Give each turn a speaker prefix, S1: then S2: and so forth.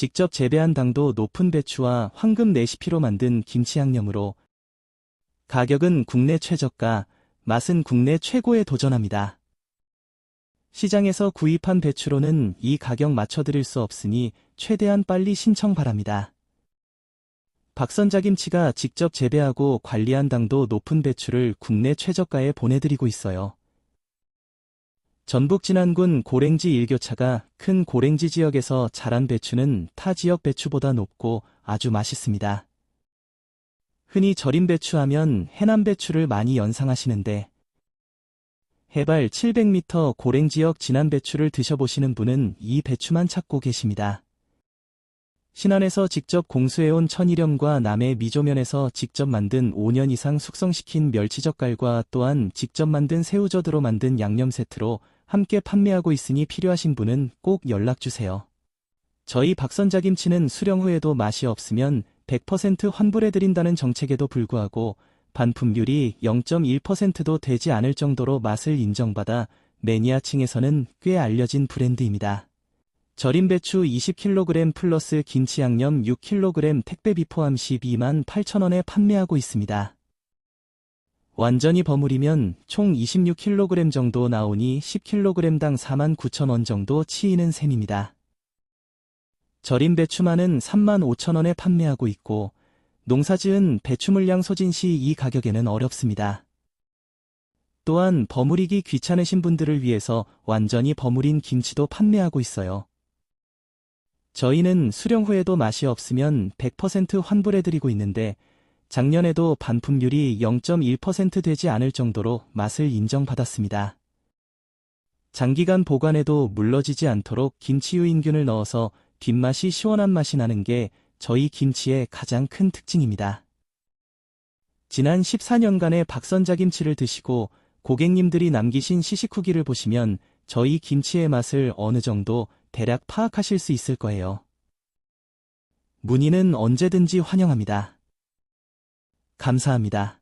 S1: 직접 재배한 당도 높은 배추와 황금 레시피로 만든 김치 양념으로 가격은 국내 최저가, 맛은 국내 최고에 도전합니다. 시장에서 구입한 배추로는 이 가격 맞춰드릴 수 없으니 최대한 빨리 신청 바랍니다. 박선자 김치가 직접 재배하고 관리한 당도 높은 배추를 국내 최저가에 보내드리고 있어요. 전북 진안군 고랭지 일교차가 큰 고랭지 지역에서 자란 배추는 타 지역 배추보다 높고 아주 맛있습니다. 흔히 절임 배추 하면 해남 배추를 많이 연상하시는데 해발 700m 고랭 지역 진안 배추를 드셔보시는 분은 이 배추만 찾고 계십니다. 신안에서 직접 공수해온 천일염과 남해 미조면에서 직접 만든 5년 이상 숙성시킨 멸치젓갈과 또한 직접 만든 새우젓으로 만든 양념 세트로 함께 판매하고 있으니 필요하신 분은 꼭 연락주세요. 저희 박선자 김치는 수령 후에도 맛이 없으면 100% 환불해드린다는 정책에도 불구하고 반품률이 0.1%도 되지 않을 정도로 맛을 인정받아 매니아층에서는 꽤 알려진 브랜드입니다. 절임 배추 20kg 플러스 김치 양념 6kg 택배비 포함 12만 8천원에 판매하고 있습니다. 완전히 버무리면 총 26kg 정도 나오니 10kg당 4만 9천원 정도 치이는 셈입니다. 절임 배추만은 3만 5천원에 판매하고 있고 농사지은 배추 물량 소진 시 이 가격에는 어렵습니다. 또한 버무리기 귀찮으신 분들을 위해서 완전히 버무린 김치도 판매하고 있어요. 저희는 수령 후에도 맛이 없으면 100% 환불해드리고 있는데 작년에도 반품률이 0.1% 되지 않을 정도로 맛을 인정받았습니다. 장기간 보관해도 물러지지 않도록 김치 유인균을 넣어서 뒷맛이 시원한 맛이 나는 게 저희 김치의 가장 큰 특징입니다. 지난 14년간의 박선자 김치를 드시고 고객님들이 남기신 시식 후기를 보시면 저희 김치의 맛을 어느 정도 대략 파악하실 수 있을 거예요. 문의는 언제든지 환영합니다. 감사합니다.